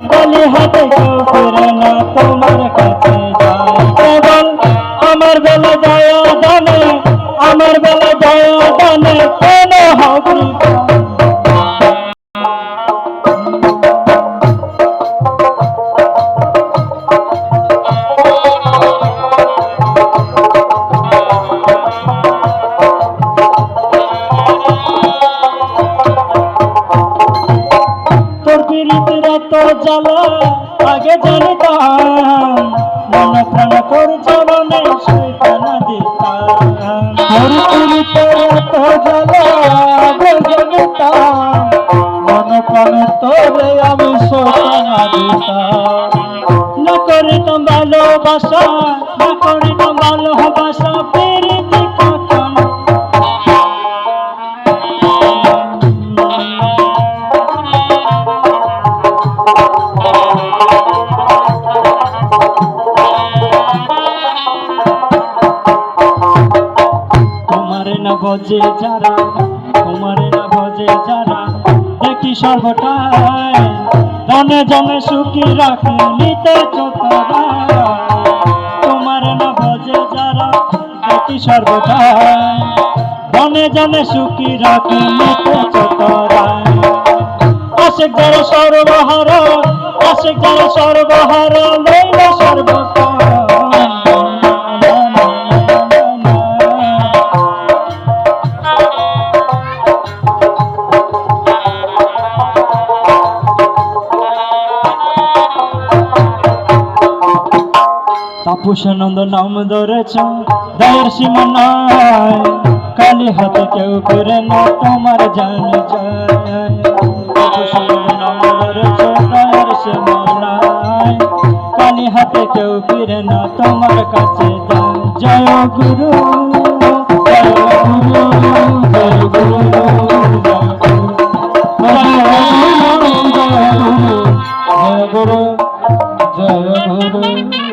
খালি হবে না তোমার কাছে কেবল আমার বেলা যায় জানে আমার বেলা যায় জানে কেন হবে জ্বালা আগে জানতাম মন প্রাণ তোর চরণে শৈতানা দিতাম তোর পিড়িতের এত জ্বালা আগে জানতাম মন প্রাণ তোরে আমি শৈতানা দিতাম না করিতাম ভালোবাসা না করিতাম ভালোবাসা পিড়িতে তোমার না ভজে যারা, তোমার না ভজে যারা, দেখি সর্বটাই। ধনে জনে সুখী রাখে নিতে চোখরা তোমার না ভজে যারা, দেখি সর্বটাই। ধনে জনে সুখী রাখে নিতে চোখরা আশেক যারা সর্বহার, আশেক যারা সর্বহার, লইল তাপুষানন্দ নাম ধরেছ, দয়ের সীমা নাই কালি হাতে কেউ করে না, তোমার জান যায় নাই কালি হাতে কেউ ফিরে না, তোমার কাছে জয় গুরু জয় গুরু। জয় গুরু জয় গুরু জয় গুরু।